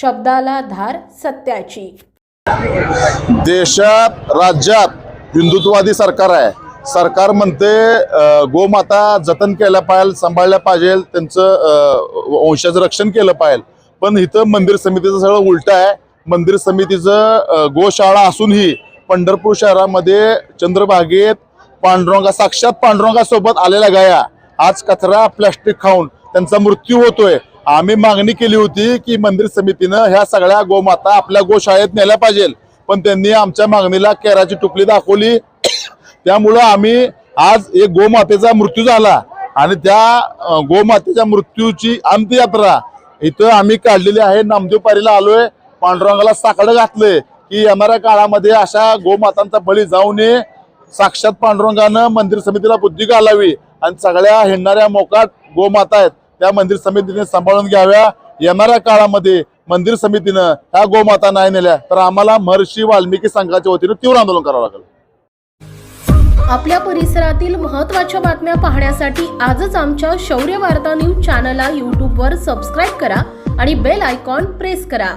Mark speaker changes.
Speaker 1: शब्दाला धार सत्याची.
Speaker 2: देशात राज्यात हिंदुत्ववादी सरकार आहे. सरकार म्हणते गोमाता जतन केल्या पाहिजे सांभाळल्या पाहिजे त्यांचं वंशाचं रक्षण केलं पाहिजे पण इथं मंदिर समितीचं सगळं उलट आहे. मंदिर समितीचं गोशाळा असूनही पंढरपूर शहरामध्ये चंद्रभागेत पांडुरंगा साक्षात पांडुरंगासोबत आलेल्या गाया. आज कचरा प्लॅस्टिक खाऊन त्यांचा मृत्यू होतोय. आम्ही मागणी केली होती की मंदिर समितीनं ह्या सगळ्या गोमाता आपल्या गोशाळेत नेल्या पाहिजे. पण त्यांनी आमच्या मागणीला केराची टुपली दाखवली. त्यामुळं आम्ही आज एक गोमातेचा मृत्यू झाला. आणि त्या गोमातेच्या मृत्यूची अंत्ययात्रा इथं आम्ही काढलेली आहे. नामदेव पारीला आलोय. पांडुरंगाला साकडं घातलंय की येणाऱ्या काळामध्ये अशा गोमातांचा बळी जाऊ नये साक्षात पांडुरंगानं मंदिर समितीला बुद्धी घालावी. आणि सगळ्या हिंडणाऱ्या मोकाट गोमाता आहेत. त्या मंदिर समितीने सांभाळून घ्याव्या. येणाऱ्या काळामध्ये मंदिर समितीनं ह्या गोमाता नाही नेल्या तर आम्हाला महर्षी वाल्मिकी संघाच्या वतीनं तीव्र आंदोलन करावं लागेल.
Speaker 1: आपल्या परिसरातील महत्त्वाच्या बातम्या पाहण्यासाठी आजच आमच्या शौर्य वार्ता न्यूज चॅनलला यूट्यूबवर सबस्क्राईब करा आणि बेल आयकॉन प्रेस करा.